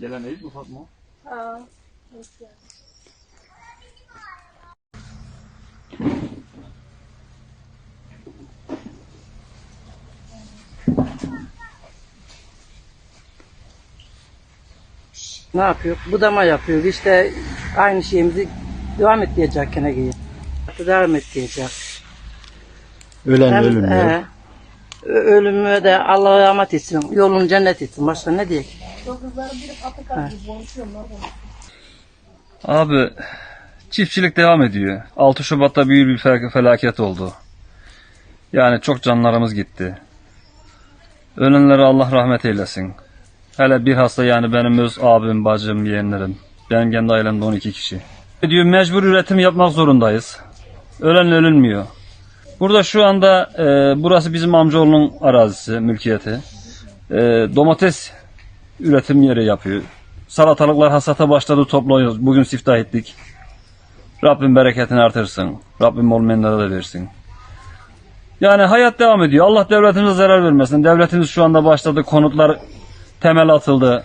Gelen Eyüp mü Fatma? Ha. Neyse. Ne yapıyor? Budama yapıyor. İşte aynı şeyimizi devam et diyecek Kenege'ye. Devam et diyecek. Ölen Hem, ölüm ö- ölümü de Allah'a rahmet etsin. Yolunu cennet etsin. Başka ne diyecek? O. Abi çiftçilik devam ediyor. 6 Şubat'ta büyük bir fel- felaket oldu. Yani çok canlarımız gitti. Ölenlere Allah rahmet eylesin. Hele bir hasta yani benim öz abim, bacım, yeğenlerim. Benim kendi ailemde 12 kişi. Diyor mecbur üretim yapmak zorundayız. Ölen ölünmüyor. Burada şu anda e, burası bizim amcaoğlunun arazisi, mülkiyeti. E, domates üretim yeri yapıyor. Salatalıklar hasata başladı topluyoruz. Bugün siftah ettik. Rabbim bereketini artırsın. Rabbim olmayanlara da versin. Yani hayat devam ediyor. Allah devletimize zarar vermesin. Devletimiz şu anda başladı. Konutlar temel atıldı.